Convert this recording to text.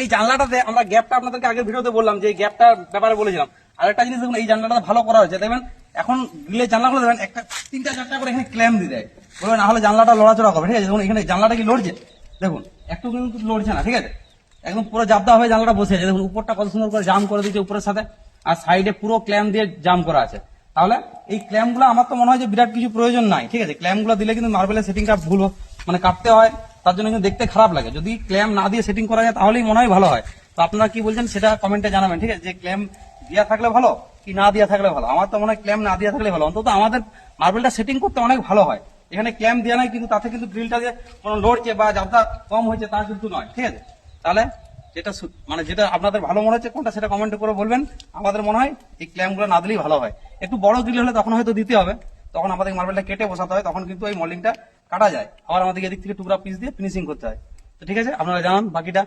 এই জানলাটাতে আমরা গ্যাপটা আপনাদেরকে আগের ভিডিওতে বললাম যে গ্যাপটার ব্যাপারে বলেছিলাম। আরেকটা জিনিস দেখুন, এই জানলাটা ভালো করা হয়েছে। দেখবেন, এখন গ্রিলের জানলাগুলো দেখবেন, একটা তিনটা চারটা করে এখানে ক্ল্যাম দিয়ে দেয়। বলবে, না হলে জানলাটা লড়াচড়া করবে। ঠিক আছে, দেখুন, এখানে জানলাটা কি লড়ছে? দেখুন, একটু কিন্তু লড়ছে না, ঠিক আছে? একদম পুরো জাবদা হয়ে জানলাটা বসে আছে। দেখুন, উপরটা কত সুন্দর করে জাম করে দিচ্ছে উপরের সাথে, আর সাইডে পুরো ক্ল্যাম দিয়ে জাম করা আছে। তাহলে এই ক্ল্যাম্পগুলো আমার তো মনে হয় যে বিরাট কিছু প্রয়োজন নাই, ঠিক আছে? ক্ল্যাম্পগুলো দিলে কিন্তু মার্বেলের সেটিংটা ভুল মানে কাটতে হয়। তার জন্য কিন্তু দেখতে খারাপ লাগে। যদি ক্ল্যাম না দিয়ে সেটিং করা যায়, তাহলেই মনে হয় ভালো হয়। তো আপনারা কি বলছেন সেটা কমেন্টে জানাবেন, ঠিক আছে? যে ক্ল্যাম দেওয়া থাকলে ভালো, কি না দেওয়া থাকলে ভালো? আমার তো মনে হয় ক্ল্যাম না দেওয়া থাকলে ভালো। অন্তত আমাদের মার্বেলটা সেটিং করতে অনেক ভালো হয়। এখানে ক্ল্যাম্প দেওয়া নাই, কিন্তু তাতে কিন্তু ড্রিলটা দিয়ে কোনো লড়ছে বা জাবটা কম হয়েছে, তা কিন্তু নয়, ঠিক আছে? তাহলে যেটা মানে যেটা আপনাদের ভালো মনে হচ্ছে, কোনটা সেটা কমেন্ট করে বলবেন। আমাদের মনে হয় এই ক্ল্যামগুলো না দিলেই ভালো হয়। একটু বড় গ্রিল হলে তখন হয়তো দিতে হবে। তখন আমাদের মার্বেলটা কেটে বসাতে হয়, তখন কিন্তু এই মল্ডিংটা কাটা যায়। আবার আমাদেরকে এদিক থেকে টুকরা পিস দিয়ে ফিনিশিং করতে হয়। তো ঠিক আছে, আপনারা জানান বাকিটা।